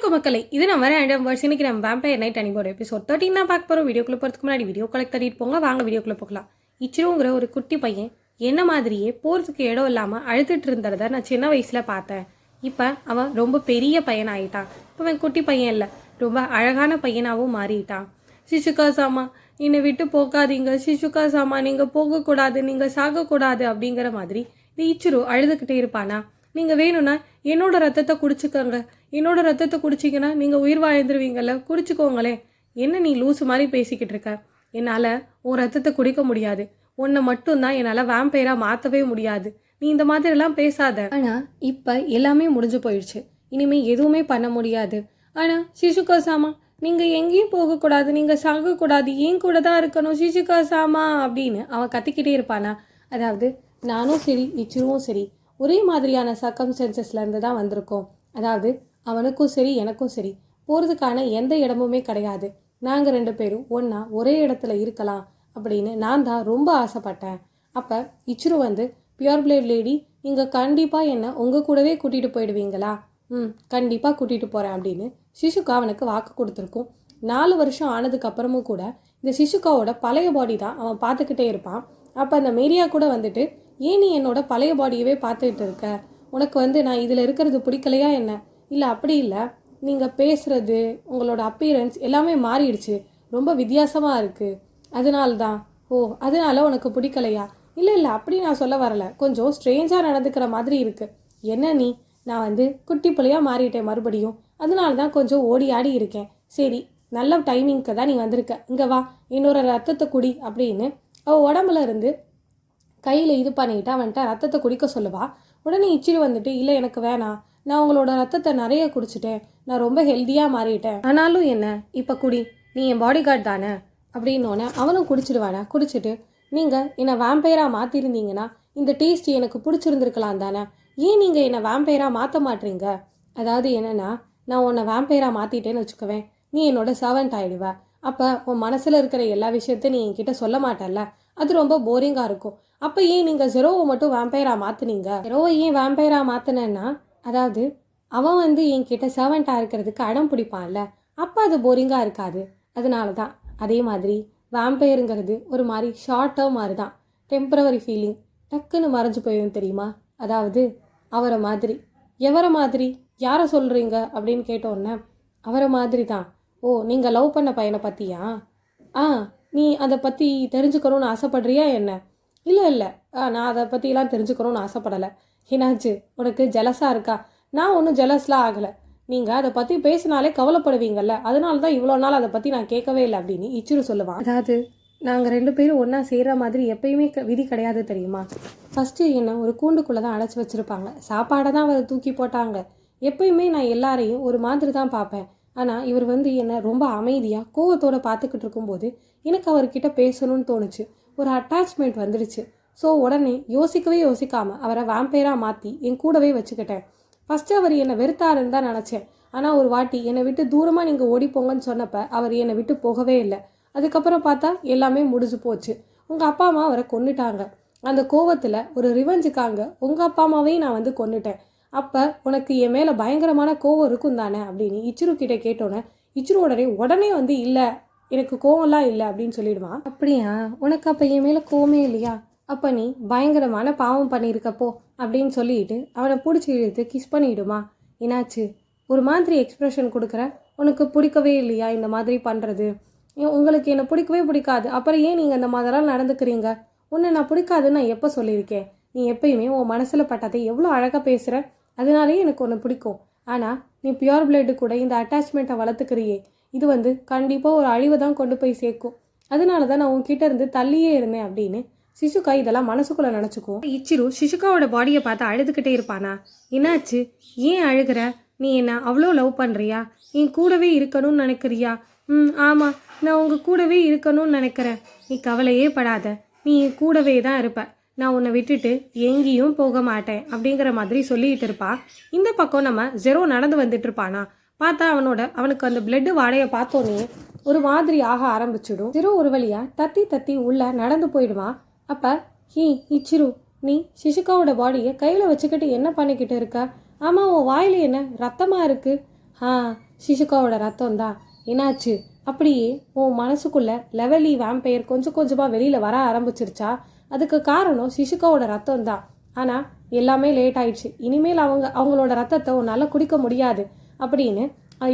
வணக்கம் மக்களை. இது நம்ம ரேண்டம் வேர்ட்ஸ் இன்னைக்கு நம்ம வேம்பையர் நைட் அனிமோட எபிசோட் தேர்ட்டின் தான் பார்க்க போகிறோம் வீடியோ போகிறதுக்கு முன்னாடி வீடியோ கலெக்ட் தட்டிட்டு போங்க. வாங்க வீடியோக்குள்ள போகலாம். இச்சிருங்கிற ஒரு குட்டி பையன் என்ன மாதிரியே போகிறதுக்கு இடம் இல்லாமல் அழுதுட்டு இருந்ததை நான் சின்ன வயசில் பார்த்தேன். இப்போ அவன் ரொம்ப பெரிய பையன் ஆகிட்டான் இப்போ அவன் குட்டி பையன் இல்லை. ரொம்ப அழகான பையனாகவும் மாறிட்டான். சிசுகா சாமா என்னை விட்டு போகாதீங்க. சிசுகா சாமா நீங்கள் போகக்கூடாது. நீங்கள் சாகக்கூடாது. அப்படிங்கிற மாதிரி இந்த இச்சிரு அழுதுகிட்டே இருப்பானா? நீங்கள் வேணும்னா என்னோட ரத்தத்தை குடிச்சுக்கோங்க. என்னோட ரத்தத்தை குடிச்சிங்கன்னா நீங்கள் உயிர் வாழ்ந்துருவீங்கள குடிச்சுக்கோங்களே என்ன நீ லூசு மாதிரி பேசிக்கிட்டு இருக்க? என்னால் உன் ரத்தத்தை குடிக்க முடியாது. உன்னை மட்டும்தான் என்னால் வேம்பயராக மாற்றவே முடியாது. நீ இந்த மாதிரிலாம் பேசாத. ஆனால் இப்போ எல்லாமே முடிஞ்சு போயிடுச்சு. இனிமேல் எதுவுமே பண்ண முடியாது. ஆனால் சிசுகா சாமா நீங்கள் எங்கேயும் போகக்கூடாது நீங்கள் சாகக்கூடாது ஏன் கூட தான் இருக்கணும் சிசுகா சாமா அப்படின்னு அவன் கத்திக்கிட்டே இருப்பானா? அதாவது நானும் சரி இச்சிருவும் சரி ஒரே மாதிரியான சர்க்கம்ஸ்டன்சஸ்லேருந்து தான் வந்திருக்கோம். அதாவது அவனுக்கும் சரி எனக்கும் சரி. போகிறதுக்கான எந்த இடமுமே கிடையாது. நாங்கள் ரெண்டு பேரும் ஒன்றா ஒரே இடத்துல இருக்கலாம் அப்படின்னு நான் தான் ரொம்ப ஆசைப்பட்டேன். அப்போ இச்சிரு வந்து பியூர் பிளேட் லேடி நீங்கள் கண்டிப்பாக என்னை உங்கள் கூடவே கூட்டிகிட்டு போயிடுவீங்களா? ம் கண்டிப்பாக கூட்டிகிட்டு போகிறேன் அப்படின்னு சிசுகா அவனுக்கு வாக்கு கொடுத்துருக்கும். நாலு வருஷம் ஆனதுக்கு அப்புறமும் கூட இந்த சிசுகாவோட பழைய பாடி தான் அவன் பார்த்துக்கிட்டே இருப்பான். அப்போ அந்த மேரியா கூட வந்துட்டு ஏன் நீ என்னோட பழைய பாடியவே பார்த்துக்கிட்டு இருக்க? உனக்கு வந்து நான் இதில் இருக்கிறது பிடிக்கலையா என்ன? இல்லை அப்படி இல்லை. நீங்கள் பேசுகிறது உங்களோட அப்பீரன்ஸ் எல்லாமே மாறிடுச்சு. ரொம்ப வித்தியாசமாக இருக்குது அதனால தான் ஓ அதனால உனக்கு பிடிக்கலையா? இல்லை இல்லை அப்படி நான் சொல்ல வரல. கொஞ்சம் ஸ்ட்ரேஞ்சாக நடந்துக்கிற மாதிரி இருக்குது என்ன நீ? நான் வந்து குட்டி பிள்ளையாக மாறிட்டேன் மறுபடியும். அதனால தான் கொஞ்சம் ஓடி ஆடி இருக்கேன். சரி நல்ல டைமிங்க்கு தான் நீ வந்திருக்க. இங்கே வா என்னோட ரத்தத்தை குடி அப்படின்னு அவள் உடம்புல இருந்து கையில் இது பண்ணிட்டு அவன்கிட்ட ரத்தத்தை குடிக்க சொல்லுவா. உடனே இச்சிரி வந்துட்டு இல்லை எனக்கு வேணாம். நான் உங்களோட ரத்தத்தை நிறைய குடிச்சிட்டேன். நான் ரொம்ப ஹெல்த்தியாக மாறிட்டேன். ஆனாலும் என்ன? இப்போ குடி. நீ என் பாடி கார்டு தானே? அப்படின்னோடனே அவனும் குடிச்சிடுவானே? குடிச்சிட்டு நீங்கள் என்னை வேம்பையராக மாற்றிருந்தீங்கன்னா இந்த டேஸ்ட் எனக்கு பிடிச்சிருந்துருக்கலாம் தானே? ஏன் நீங்கள் என்னை வேம்பையராக மாற்ற மாட்டீங்க அதாவது என்னென்னா நான் உன்னை வேம்பையராக மாற்றிட்டேன்னு வச்சுக்குவேன். நீ என்னோட சர்வெண்ட் ஆகிடுவ அப்போ உன் மனசில் இருக்கிற எல்லா விஷயத்தையும் நீ என்கிட்ட சொல்ல மாட்டல்ல. அது ரொம்ப போரிங்காக இருக்கும். அப்போ ஏன் நீங்கள் ஜெரோவை மட்டும் வேம்பையராக மாற்றுனீங்க ஜெரோவை ஏன் வேம்பையராக மாற்றினேன்னா அதாவது அவன் வந்து என்கிட்ட சர்வெண்ட்டாக இருக்கிறதுக்கு அடம் பிடிப்பான்ல அப்போ அது போரிங்காக இருக்காது. அதனால தான் அதே மாதிரி வேம்பையருங்கிறது ஒரு மாதிரி ஷார்ட் டேர்ம் மாதிரி தான் டெம்பரவரி ஃபீலிங் டக்குன்னு மறைஞ்சு போயிடும் தெரியுமா? அதாவது அவரை மாதிரி. எவரை மாதிரி? யாரை சொல்கிறீங்க அப்படின்னு கேட்டோன்னே அவரை மாதிரி தான் ஓ நீங்கள் லவ் பண்ண பையனை பற்றியா ஆ நீ அதை பற்றி தெரிஞ்சுக்கணும்னு ஆசைப்படுறியா என்ன? இல்லை இல்லை. நான் அதை பற்றிலாம் தெரிஞ்சுக்கணும்னு ஆசைப்படலை. என்னாச்சு உனக்கு ஜெலஸாக இருக்கா? நான் ஒன்றும் ஜெலஸ்லாம் ஆகலை. நீங்கள் அதை பற்றி பேசினாலே கவலைப்படுவீங்கல்ல. அதனால தான் இவ்வளோ நாள் அதை பற்றி நான் கேட்கவே இல்லை அப்படின்னு இச்சிரு சொல்லுவான் அதாவது நாங்கள் ரெண்டு பேரும் ஒன்றா செய்கிற மாதிரி எப்பயுமே க- விதி கிடையாது தெரியுமா? ஃபஸ்ட்டு என்ன ஒரு கூண்டுக்குள்ளே தான் அடைச்சி வச்சுருப்பாங்க. சாப்பாடை தான் அவர் தூக்கி போட்டாங்க. எப்பயுமே நான் எல்லாரையும் ஒரு மாதிரி தான் பார்ப்பேன். ஆனால் இவர் வந்து என்னை ரொம்ப அமைதியாக கோவத்தோட பார்த்துக்கிட்டு இருக்கும்போது எனக்கு அவர்கிட்ட பேசணும்னு தோணுச்சு. ஒரு அட்டாச்மெண்ட் வந்துடுச்சு. ஸோ உடனே யோசிக்கவே யோசிக்காமல் அவரை வேம்பேராக மாற்றி என் கூடவே வச்சுக்கிட்டேன். ஃபஸ்ட்டு அவர் என்னை வெறுத்தாருன்னு தான் நினச்சேன். ஆனால் ஒரு வாட்டி என்னை விட்டு தூரமாக நீங்கள் ஓடி போங்கன்னு சொன்னப்ப அவர் என்னை விட்டு போகவே இல்லை. அதுக்கப்புறம் பார்த்தா எல்லாமே முடிஞ்சு போச்சு. உங்கள் அப்பா அம்மா அவரை கொண்டுட்டாங்க அந்த கோவத்தில் ஒரு ரிவெஞ்சுக்காங்க உங்கள் அப்பா அம்மாவையும் நான் வந்து கொண்டுட்டேன் அப்போ உனக்கு என் மேலே பயங்கரமான கோவம் இருக்கும் தானே அப்படின்னு இச்சிரு கிட்டே கேட்டோன்னே இச்சிரு உடனே உடனே வந்து இல்லை எனக்கு கோவம்லாம் இல்லை அப்படின்னு சொல்லிடுவான். அப்படியா? உனக்கு அப்போ என் மேலே கோவமே இல்லையா? அப்போ நீ பயங்கரமான பாவம் பண்ணியிருக்கப்போ அப்படின்னு சொல்லிட்டு அவனை பிடிச்சி இழுத்து கிஸ் பண்ணிடுமா? என்னாச்சு? ஒரு மாதிரி எக்ஸ்ப்ரெஷன் கொடுக்குற? உனக்கு பிடிக்கவே இல்லையா இந்த மாதிரி பண்ணுறது உங்களுக்கு என்னை பிடிக்கவே பிடிக்காது. அப்புறம் ஏன் நீங்கள் இந்த மாதிரிலாம் நடந்துக்கிறீங்க? உன்னை நான் பிடிக்காதுன்னு நான் எப்போ சொல்லியிருக்கேன்? நீ எப்பயுமே உன் மனசில் பட்டதை எவ்வளோ அழகாக பேசுகிற அதனாலேயே எனக்கு ஒன்று பிடிக்கும். ஆனால் நீ பியூர் பிளட்டு கூட இந்த அட்டாச்மெண்ட்டை வளர்த்துக்கிறியே. இது வந்து கண்டிப்பாக ஒரு அழிவை தான் கொண்டு போய் சேர்க்கும். அதனால தான் நான் உன்கிட்ட இருந்து தள்ளியே இருந்தேன் அப்படின்னு சிசுகா இதெல்லாம் மனசுக்குள்ளே நினச்சிக்கும். இச்சிரு சிசுகாவோட பாடியை பார்த்து அழுதுகிட்டே இருப்பானா? என்னாச்சு? ஏன் அழுகிற? நீ என்ன அவ்வளோ லவ் பண்ணுறியா என் கூடவே இருக்கணும்னு நினைக்கிறியா? ம் ஆமாம் நான் உங்கள் கூடவே இருக்கணும்னு நினைக்கிறேன். நீ கவலையே படாத. நீ என் கூடவே தான் இருப்ப. நான் உன்னை விட்டுட்டு எங்கேயும் போக மாட்டேன் அப்படிங்கிற மாதிரி சொல்லிட்டு இருப்பா. இந்த பக்கம் நம்ம ஜெரோ நடந்து வந்துட்டு இருப்பானா? பார்த்தா அவனோட அவனுக்கு அந்த பிளட்டு வாடையை பார்த்தோன்னே ஒரு மாதிரி ஆக ஆரம்பிச்சிடும். ஜெரோ ஒரு வழியாக தத்தி தத்தி உள்ளே நடந்து போயிடுவான். அப்போ ஹீ இச்சிரு நீ சிசுகாவோட பாடியை கையில் வச்சுக்கிட்டு என்ன பண்ணிக்கிட்டு இருக்க? ஆமாம் உன் வாயில் என்ன ரத்தமாக இருக்கு? ஆ சிசுகாவோட ரத்தம் தான். என்னாச்சு? அப்படியே உன் மனசுக்குள்ள லெவலி வேம்பயர் கொஞ்சம் கொஞ்சமாக வெளியில் வர ஆரம்பிச்சிருச்சா? அதுக்கு காரணம் சிசுகாவோட ரத்தம் தான். ஆனால் எல்லாமே லேட் ஆயிடுச்சு. இனிமேல் அவங்க அவங்களோட ரத்தத்தை உன்னால் குடிக்க முடியாது. அப்படின்னு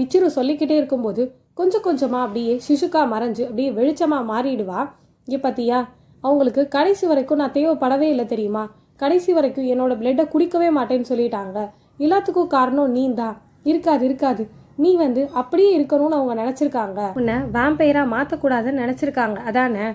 இச்சிரு சொல்லிக்கிட்டே இருக்கும்போது கொஞ்சம் கொஞ்சமாக அப்படியே சிசுக்கா மறைஞ்சு அப்படியே வெளிச்சமாக மாறிடுவா. இங்கே பார்த்தியா அவங்களுக்கு கடைசி வரைக்கும் நான் தேவைப்படவே இல்லை தெரியுமா? கடைசி வரைக்கும் என்னோட பிளட்டை குடிக்கவே மாட்டேன்னு சொல்லிட்டாங்க. எல்லாத்துக்கும் காரணம் நீ தான் இருக்காது இருக்காது. நீ வந்து அப்படியே இருக்கணும்னு அவங்க நினச்சிருக்காங்க. உன்னை வேம்பையராக மாற்றக்கூடாதுன்னு நினச்சிருக்காங்க. அதானே?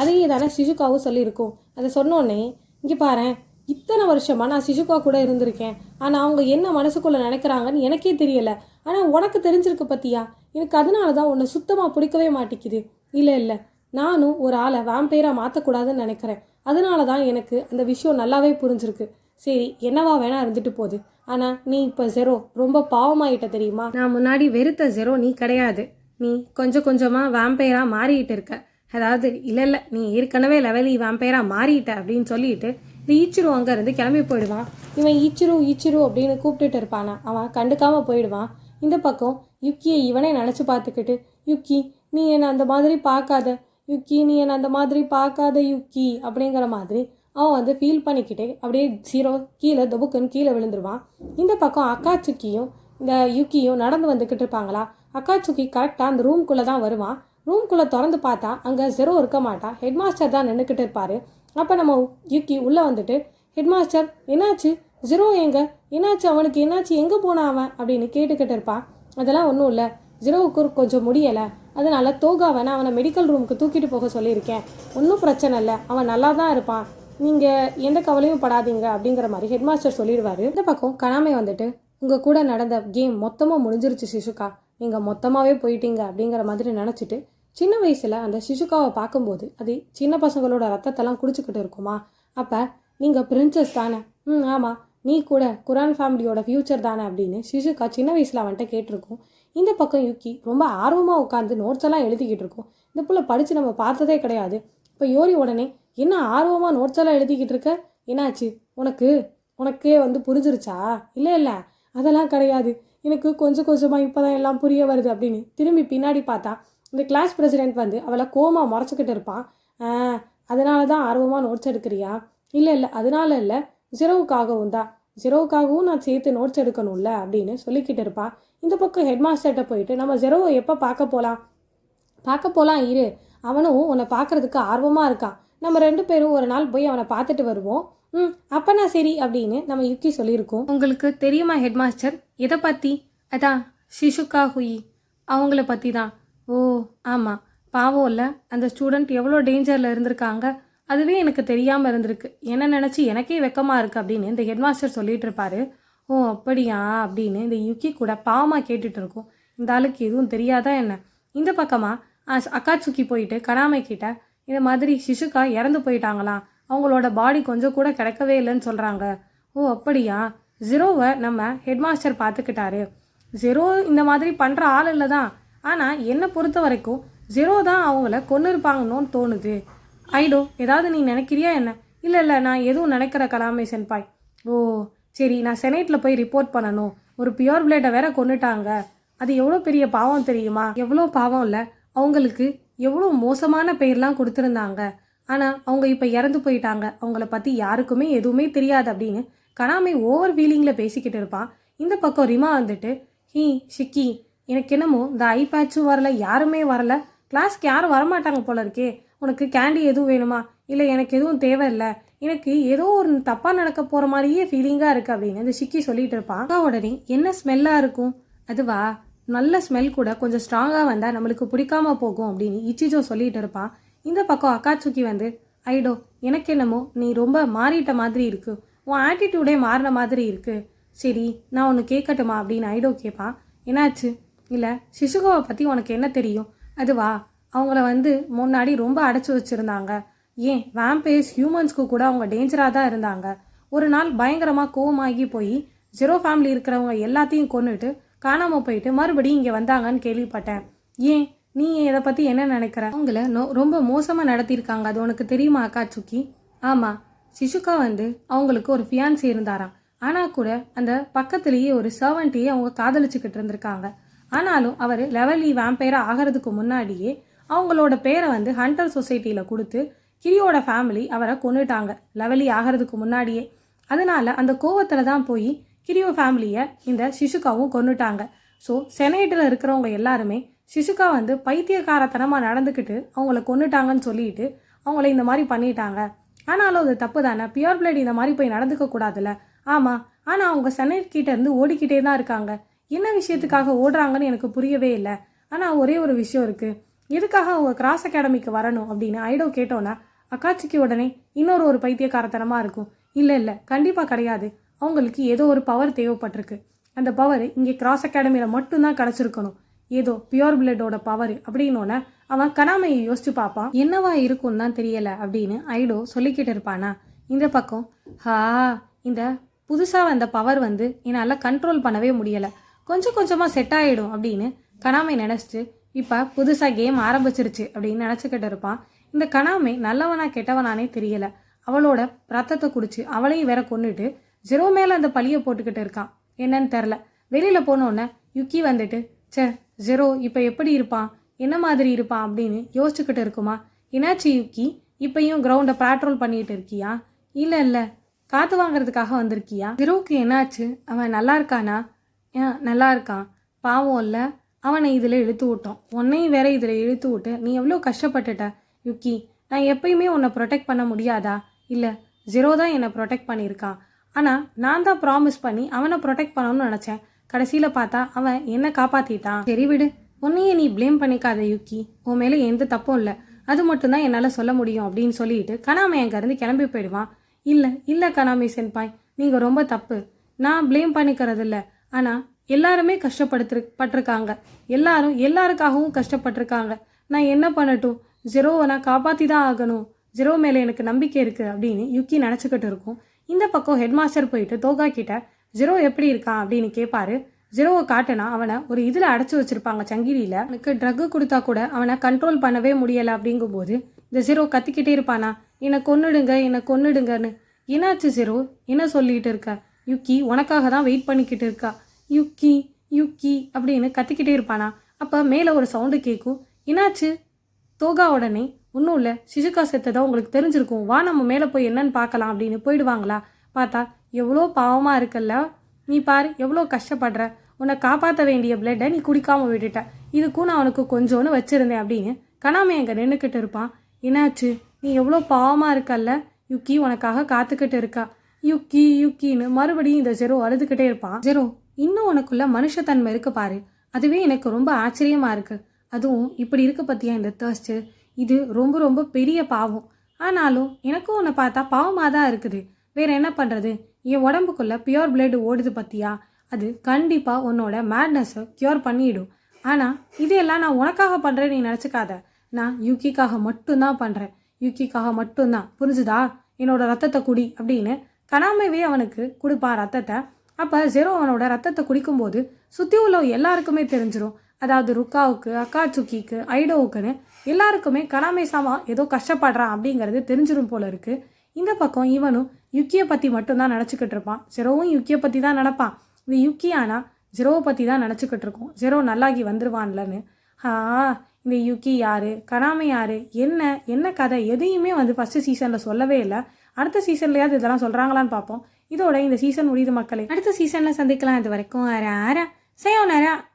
அதையே தானே சிசுகாவும் சொல்லியிருக்கோம். அதை சொன்னோன்னே இங்கே பாரு இத்தனை வருஷமா நான் சிசுகா கூட இருந்திருக்கேன். ஆனால் அவங்க என்ன மனசுக்குள்ளே நினைக்கிறாங்கன்னு எனக்கே தெரியலை. ஆனால் உனக்கு தெரிஞ்சிருக்கு பத்தியா? எனக்கு அதனால தான் உன்னை சுத்தமாக பிடிக்கவே மாட்டேங்குது. இல்லை இல்லை. நானும் ஒரு ஆளை வேம்பையராக மாற்றக்கூடாதுன்னு நினைக்கிறேன். அதனால தான் எனக்கு அந்த விஷயம் நல்லாவே புரிஞ்சிருக்கு. சரி என்னவா வேணா இருந்துட்டு போகுது. ஆனால் நீ இப்போ ஜெரோ ரொம்ப பாவமாயிட்ட தெரியுமா? நான் முன்னாடி வெறுத்த ஜெரோ நீ கிடையாது. நீ கொஞ்சம் கொஞ்சமாக வேம்பையராக மாறிக்கிட்டு இருக்க. அதாவது இல்லை இல்லை நீ ஏற்கனவே லெவலி வேம்பையராக மாறிட்ட அப்படின்னு சொல்லிட்டு இந்த ஈச்சிரு அங்கேருந்து கிளம்பி போயிடுவான். இவன் ஈச்சிரு ஈச்சிரு அப்படின்னு கூப்பிட்டுட்டு இருப்பானா? அவன் கண்டுக்காமல் போயிடுவான். இந்த பக்கம் யுக்கியை இவனே நினச்சி பார்த்துக்கிட்டு யுக்கி நீ என்னை அந்த மாதிரி பார்க்காத. யுக்கி நீ என்னை அந்த மாதிரி பார்க்காத யுக்கி அப்படிங்கிற மாதிரி அவன் வந்து ஃபீல் பண்ணிக்கிட்டே அப்படியே ஜீரோ கீழே தொபுக்குன்னு கீழே விழுந்துருவான். இந்த பக்கம் அக்காச்சுக்கியும் இந்த யுக்கியும் நடந்து வந்துக்கிட்டு இருப்பாங்களா? அக்காச்சுக்கி கரெக்டாக அந்த ரூம்குள்ளே தான் வருவான். ரூம்குள்ளே திறந்து பார்த்தா அங்கே ஜெரோ இருக்க மாட்டான். ஹெட் மாஸ்டர் தான் நின்றுக்கிட்டு இருப்பார். அப்போ நம்ம யுக்கி உள்ளே வந்துட்டு ஹெட் மாஸ்டர் என்னாச்சு? ஜெரோ எங்கே? என்னாச்சு? அவனுக்கு என்னாச்சு? எங்கே போனான் அவன்? அப்படின்னு கேட்டுக்கிட்டு இருப்பான். அதெல்லாம் ஒன்றும் இல்லை. ஜீரோவுக்கு கொஞ்சம் முடியலை. அதனால் தோகாவை நான் அவனை மெடிக்கல் ரூமுக்கு தூக்கிட்டு போக சொல்லியிருக்கேன். ஒன்றும் பிரச்சனை இல்லை. அவன் நல்லா தான் இருப்பான். நீங்கள் எந்த கவலையும் படாதீங்க அப்படிங்கிற மாதிரி ஹெட் மாஸ்டர் சொல்லிடுவாரு. இந்த பக்கம் கனாமே வந்துட்டு உங்கள் கூட நடந்த கேம் மொத்தமாக முடிஞ்சிருச்சு சிசுகா நீங்கள் மொத்தமாகவே போயிட்டீங்க அப்படிங்கிற மாதிரி நினச்சிட்டு சின்ன வயசில் அந்த சிசுகாவை பார்க்கும்போது அது சின்ன பசங்களோட ரத்தத்தெல்லாம் குடிச்சிக்கிட்டு இருக்குமா? அப்போ நீங்கள் பிரின்சஸ் தானே? ம் ஆமாம் நீ கூட குரான் ஃபேமிலியோட ஃப்யூச்சர் தானே? அப்படின்னு சிசுகா சின்ன வயசில் அவன்கிட்ட கேட்டிருக்கோம். இந்த பக்கம் யுக்கி ரொம்ப ஆர்வமாக உட்காந்து நோட்ஸ் எல்லாம் எழுதிக்கிட்டு இருக்கும். இந்த புள்ள படித்து நம்ம பார்த்ததே கிடையாது. இப்போ யோரி உடனே என்ன ஆர்வமாக நோட்ஸ் எல்லாம் எழுதிக்கிட்டு இருக்க? என்னாச்சு? உனக்கு? உனக்கே வந்து புரிஞ்சிருச்சா? இல்லை இல்லை. அதெல்லாம் கிடையாது. எனக்கு கொஞ்சம் கொஞ்சமாக இப்போ தான் எல்லாம் புரிய வருது அப்படின்னு திரும்பி பின்னாடி பார்த்தா இந்த கிளாஸ் பிரசிடென்ட் வந்து அவளை கோமா முறைச்சிக்கிட்டு இருப்பான். அதனால தான் ஆர்வமாக நோட்ஸ் எடுக்கிறியா? இல்லை இல்லை. அதனால இல்லை. ஜீரோவுக்காகவும் தான். ஜெரோவுக்காகவும் நான் சேர்த்து நோட்ஸ் எடுக்கணும்ல அப்படின்னு சொல்லிக்கிட்டு இருப்பான் இந்த பக்கம் ஹெட் மாஸ்டர்கிட்ட போயிட்டு நம்ம ஜெரோவை எப்போ பார்க்க போகலாம் பார்க்க போகலாம் இரு. அவனும் உன்னை பார்க்கறதுக்கு ஆர்வமாக இருக்கான் நம்ம ரெண்டு பேரும் ஒரு நாள் போய் அவனை பார்த்துட்டு வருவோம். ம் அப்போனா சரி அப்படின்னு நம்ம யுக்கி சொல்லியிருக்கோம். உங்களுக்கு தெரியுமா ஹெட் மாஸ்டர் எதை பற்றி அதான் சிஷுக்கா ஹுயி. அவங்கள பற்றி தான் ஓ ஆமாம் பாவம் இல்லை. அந்த ஸ்டூடெண்ட் எவ்வளோ டேஞ்சரில் இருந்திருக்காங்க. அதுவே எனக்கு தெரியாமல் இருந்திருக்கு. என்ன நினச்சி எனக்கே வெக்கமாக இருக்குது அப்படின்னு இந்த ஹெட்மாஸ்டர் சொல்லிட்டு இருப்பாரு. ஓ அப்படியா? அப்படின்னு இந்த யுக்கி கூட பாவமாக கேட்டுட்டு இருக்கோம். இந்த ஆளுக்கு எதுவும் தெரியாதா என்ன? இந்த பக்கமாக அக்காச்சுக்கி போயிட்டு கனாமை கிட்ட இந்த மாதிரி சிசுக்கா இறந்து போயிட்டாங்களாம் அவங்களோட பாடி கொஞ்சம் கூட கிடைக்கவே இல்லைன்னு சொல்கிறாங்க ஓ அப்படியா? ஜீரோவை நம்ம ஹெட்மாஸ்டர் பார்த்துக்கிட்டாரு ஜீரோ இந்த மாதிரி பண்ணுற ஆள் இல்லை தான் ஆனால் என்னை பொறுத்த வரைக்கும் ஜீரோ தான் அவங்கள கொண்டு இருப்பாங்கன்னு தோணுது. ஐடோ ஏதாவது நீ நினைக்கிறியா என்ன? இல்லை இல்லை நான் எதுவும் நினைக்கிற கலாமை சென்பாய் ஓ சரி நான் செனேட்டில் போய் ரிப்போர்ட் பண்ணணும். ஒரு பியோர் பிளேட்டை வேற கொண்டுட்டாங்க அது எவ்வளோ பெரிய பாவம் தெரியுமா? எவ்வளோ பாவம் இல்லை. அவங்களுக்கு எவ்வளோ மோசமான பெயர்லாம் கொடுத்துருந்தாங்க. ஆனால் அவங்க இப்போ இறந்து போயிட்டாங்க. அவங்கள பற்றி யாருக்குமே எதுவுமே தெரியாது அப்படின்னு கனாமை ஓவர் ஃபீலிங்கில் பேசிக்கிட்டு இருப்பான். இந்த பக்கம் ரிமா வந்துட்டு ஹீ ஷிக்கி எனக்கு என்னமோ இந்த ஐ பேட்சும் வரல யாருமே வரல. கிளாஸ்க்கு யாரும் வரமாட்டாங்க போல இருக்கே. உனக்கு கேண்டி எதுவும் வேணுமா? இல்லை எனக்கு எதுவும் தேவையில்லை. எனக்கு ஏதோ ஒரு தப்பாக நடக்க போகிற மாதிரியே ஃபீலிங்காக இருக்குது அப்படின்னு அந்த சிக்கி சொல்லிட்டு இருப்பான் அக்கா உடனே என்ன ஸ்மெல்லாக இருக்கும்? அதுவா நல்ல ஸ்மெல் கூட கொஞ்சம் ஸ்ட்ராங்காக வந்தால் நம்மளுக்கு பிடிக்காம போகும் அப்படின்னு இச்சிஜோ சொல்லிட்டு இருப்பான் இந்த பக்கம் அக்காச்சுக்கி வந்து ஐடோ எனக்கு என்னமோ நீ ரொம்ப மாறிட்ட மாதிரி இருக்கு. உன் ஆட்டிடியூடே மாறின மாதிரி இருக்கு. சரி நான் ஒன்று கேட்கட்டுமா? அப்படின்னு ஐடோ கேட்பான் என்னாச்சு? இல்லை சிசுகோவை பற்றி உனக்கு என்ன தெரியும்? அதுவா அவங்கள வந்து முன்னாடி ரொம்ப அடைச்சி வச்சுருந்தாங்க. ஏன்? வேம்பேஸ் ஹியூமன்ஸ்க்கு கூட அவங்க டேஞ்சராக தான் இருந்தாங்க. ஒரு நாள் பயங்கரமாக கோவமாகி போய் ஜெரோ ஃபேமிலி இருக்கிறவங்க எல்லாத்தையும் கொண்டுட்டு காணாமல் போயிட்டு மறுபடியும் இங்கே வந்தாங்கன்னு கேள்விப்பட்டேன். ஏன்? நீ இதை பற்றி என்ன நினைக்கிற? அவங்கள நோ ரொம்ப மோசமாக நடத்தியிருக்காங்க. அது உனக்கு தெரியுமா அக்கா சுக்கி? ஆமாம் சிசுகா வந்து அவங்களுக்கு ஒரு ஃபியான்சி இருந்தாராம். ஆனால் கூட அந்த பக்கத்துலேயே ஒரு சர்வெண்ட்டையே அவங்க காதலிச்சுக்கிட்டு இருந்திருக்காங்க. ஆனாலும் அவர் லெவலி வேம்பையராக ஆகிறதுக்கு முன்னாடியே அவங்களோட பேரை வந்து ஹண்டர் சொசைட்டியில் கொடுத்து கிரியோட ஃபேமிலி அவரை கொண்டுட்டாங்க லெவலி ஆகிறதுக்கு முன்னாடியே. அதனால அந்த கோவத்தில் தான் போய் கிரியோ ஃபேமிலியை இந்த சிசுகாவும் கொண்டுட்டாங்க ஸோ செனேட்டில் இருக்கிறவங்க எல்லாருமே சிசுகா வந்து பைத்தியக்காரத்தனமாக நடந்துக்கிட்டு அவங்கள கொண்டுட்டாங்கன்னு சொல்லிட்டு அவங்கள இந்த மாதிரி பண்ணிட்டாங்க. ஆனாலும் அது தப்பு தானே? பியூர் பிளட் இந்த மாதிரி போய் நடந்துக்க கூடாதுல்ல? ஆமாம் ஆனால் அவங்க செனேட் கிட்ட இருந்து ஓடிக்கிட்டே தான் இருக்காங்க. என்ன விஷயத்துக்காக ஓடுறாங்கன்னு எனக்கு புரியவே இல்லை. ஆனால் ஒரே ஒரு விஷயம் இருக்குது எதுக்காக அவங்க கிராஸ் அகாடமிக்கு வரணும் அப்படின்னு ஐடோ கேட்டோன்னா அக்காச்சிக்கு உடனே இன்னொரு ஒரு பைத்தியக்காரத்தனமாக இருக்கும். இல்லை இல்லை கண்டிப்பாக கிடையாது. அவங்களுக்கு ஏதோ ஒரு பவர் தேவைப்பட்டிருக்கு. அந்த பவர் இங்கே கிராஸ் அகாடமியில் மட்டும்தான் கிடச்சிருக்கணும். ஏதோ பியோர் பிளட்டோட பவர் அப்படின்னோடனே அவன் கனாமையை யோசிச்சு பார்ப்பான். என்னவா இருக்கும்னு தான் தெரியலை அப்படின்னு ஐடோ சொல்லிக்கிட்டு இருப்பானா? இந்த பக்கம் ஹா இந்த புதுசாக வந்த பவர் வந்து என்னால் கண்ட்ரோல் பண்ணவே முடியலை. கொஞ்சம் கொஞ்சமாக செட் ஆகிடும் அப்படின்னு கனாமை நினச்சிட்டு இப்போ புதுசாக கேம் ஆரம்பிச்சிருச்சு அப்படின்னு நினச்சிக்கிட்டு இருப்பான். இந்த கணாமே நல்லவனா கெட்டவனானே தெரியலை. அவளோட ரத்தத்தை குடிச்சு அவளையும் வேற கொண்டுட்டு ஜெரோ மேலே அந்த பழியை போட்டுக்கிட்டு இருக்கான். என்னன்னு தெரில வெளியில் போனோடனே யுக்கி வந்துட்டு ச்சே ஜெரோ இப்போ எப்படி இருப்பான்? என்ன மாதிரி இருப்பான்? அப்படின்னு யோசிச்சுக்கிட்டு இருக்குமா? என்னாச்சு யுக்கி? இப்பயும் கிரவுண்டை பேட்ரோல் பண்ணிட்டு இருக்கியா? இல்லை இல்லை. காற்று வாங்குறதுக்காக வந்திருக்கியா? ஜெரோவுக்கு என்னாச்சு? அவன் நல்லா இருக்கானா? ஏன் நல்லா இருக்கான். பாவம் இல்லை. அவனை இதில் இழுத்து விட்டோம். உன்னையும் வேற இதில் இழுத்து விட்டு நீ எவ்வளோ கஷ்டப்பட்டுட்ட யுக்கி? நான் எப்பயுமே உன்னை ப்ரொடெக்ட் பண்ண முடியாதா? இல்லை ஜீரோ தான் என்னை ப்ரொடெக்ட் பண்ணியிருக்கான். ஆனால் நான் தான் ப்ராமிஸ் பண்ணி அவனை ப்ரொடெக்ட் பண்ணணும்னு நினச்சேன். கடைசியில் பார்த்தா அவன் என்னை காப்பாற்றிட்டான் சரி விடு உன்னையே நீ ப்ளேம் பண்ணிக்காத யுக்கி. உன் மேலே எந்த தப்பும் இல்லை. அது மட்டும்தான் என்னால் சொல்ல முடியும் அப்படின்னு சொல்லிட்டு கனாமை அங்கேருந்து கிளம்பி போயிடுவான். இல்லை இல்லை கனாமி சென்பாய் நீங்கள் ரொம்ப தப்பு. நான் ப்ளேம் பண்ணிக்கிறது இல்லை ஆனால் எல்லாருமே கஷ்டப்படுத்து பட்டிருக்காங்க. எல்லாரும் எல்லாருக்காகவும் கஷ்டப்பட்டிருக்காங்க. நான் என்ன பண்ணட்டும்? ஜெரோவை நான் காப்பாற்றி தான் ஆகணும். ஜெரோ மேலே எனக்கு நம்பிக்கை இருக்குது அப்படின்னு யுக்கி நினச்சிக்கிட்டு இருக்கும். இந்த பக்கம் ஹெட் மாஸ்டர் போயிட்டு தோகா கிட்ட ஜெரோ எப்படி இருக்கான்? அப்படின்னு கேட்பாரு ஜெரோவை காட்டினா அவனை ஒரு இதில் அடைச்சி வச்சிருப்பாங்க சங்கிலியில். அவனுக்கு ட்ரக்கு கொடுத்தா கூட அவனை கண்ட்ரோல் பண்ணவே முடியலை அப்படிங்கும்போது இந்த ஜெரோ கத்திக்கிட்டே இருப்பானா? என்னை கொன்னுடுங்க என்னை கொன்னுடுங்கன்னு. என்னாச்சு ஜெரோ? என்ன சொல்லிகிட்டு இருக்க? யுக்கி உனக்காக தான் வெயிட் பண்ணிக்கிட்டு இருக்கா. யுக்கி யுக்கி அப்படின்னு கத்திக்கிட்டே இருப்பானா? அப்போ மேலே ஒரு சவுண்டு கேட்கும் என்னாச்சு? தோகா உடனே ஒன்றும் இல்லை. சிசுகா செத்ததாக உங்களுக்கு தெரிஞ்சிருக்கும். வா நம்ம மேலே போய் என்னன்னு பார்க்கலாம் அப்படின்னு போயிடுவாங்களா? பார்த்தா எவ்வளோ பாவமாக இருக்கல்ல. நீ பாரு எவ்வளோ கஷ்டப்படுற. உன்னை காப்பாற்ற வேண்டிய பிளட்டை நீ குடிக்காமல் விட்டுட்ட. இதுக்கும் நான் உனக்கு கொஞ்சோன்னு வச்சுருந்தேன் அப்படின்னு கனாமே அங்கே நின்றுக்கிட்டு இருப்பான் என்னாச்சு? நீ எவ்வளோ பாவமாக இருக்கல்ல. யுக்கி உனக்காக காத்துக்கிட்டு இருக்கா. யுக்கி யுக்கின்னு மறுபடியும் இந்த ஜெரோ அழுதுகிட்டே இருப்பான் ஜெரோ இன்னும் உனக்குள்ள மனுஷத்தன்மை இருக்கு பாரு. அதுவே எனக்கு ரொம்ப ஆச்சரியமா இருக்கு. அதுவும் இப்படி இருக்க பத்தியா இந்த தேர்ஸ்ட்டு இது ரொம்ப ரொம்ப பெரிய பாவம். ஆனாலும் எனக்கும் உன்னை பார்த்தா பாவமாக தான் இருக்குது. வேற என்ன பண்ணுறது என் உடம்புக்குள்ள பியூர் பிளட் ஓடுது பத்தியா? அது கண்டிப்பாக உன்னோட மேட்னஸை க்யூர் பண்ணிடும். ஆனால் இதையெல்லாம் நான் உனக்காக பண்ணுறேன்னு நீ நினச்சிக்காத. நான் யூகிக்காக மட்டும்தான் பண்ணுறேன் யூகிக்காக மட்டும்தான். புரிஞ்சுதா? என்னோட ரத்தத்தை குடி அப்படின்னு கனாமைவே அவனுக்கு கொடுப்பான் ரத்தத்தை. அப்போ ஜெரோ அவனோட ரத்தத்தை குடிக்கும்போது சுற்றி உள்ள எல்லாருக்குமே தெரிஞ்சிடும் அதாவது ருக்காவுக்கு அக்காச்சுக்கிக்கு ஐடோவுக்குன்னு எல்லாருக்குமே கனாமேசாமா ஏதோ கஷ்டப்படுறான் அப்படிங்கிறது தெரிஞ்சிடும் போல இருக்கு. இந்த பக்கம் இவனும் யுக்கியை பற்றி மட்டும்தான் நினச்சிக்கிட்டு இருப்பான். ஜெரோவும் யுக்கியை பற்றி தான் நினப்பான். இது யுக்கி ஆனால் ஜெரோவை பற்றி தான் நினச்சிக்கிட்டு இருக்கோம். ஜெரோ நல்லாகி வந்துருவான்லன்னு. ஆ இந்த யுக்கி யார்? கனாமை யார்? என்ன? என்ன கதை? எதையுமே வந்து ஃபஸ்ட்டு சீசனில் சொல்லவே இல்லை. அடுத்த சீசன்லையாவது இதெல்லாம் சொல்கிறாங்களான்னு பார்ப்போம். இதோட இந்த சீசன் முடியுது மக்களை. அடுத்த சீசனில் சந்திக்கலாம். இது வரைக்கும் ஆரா ஆரா. செய்யோம்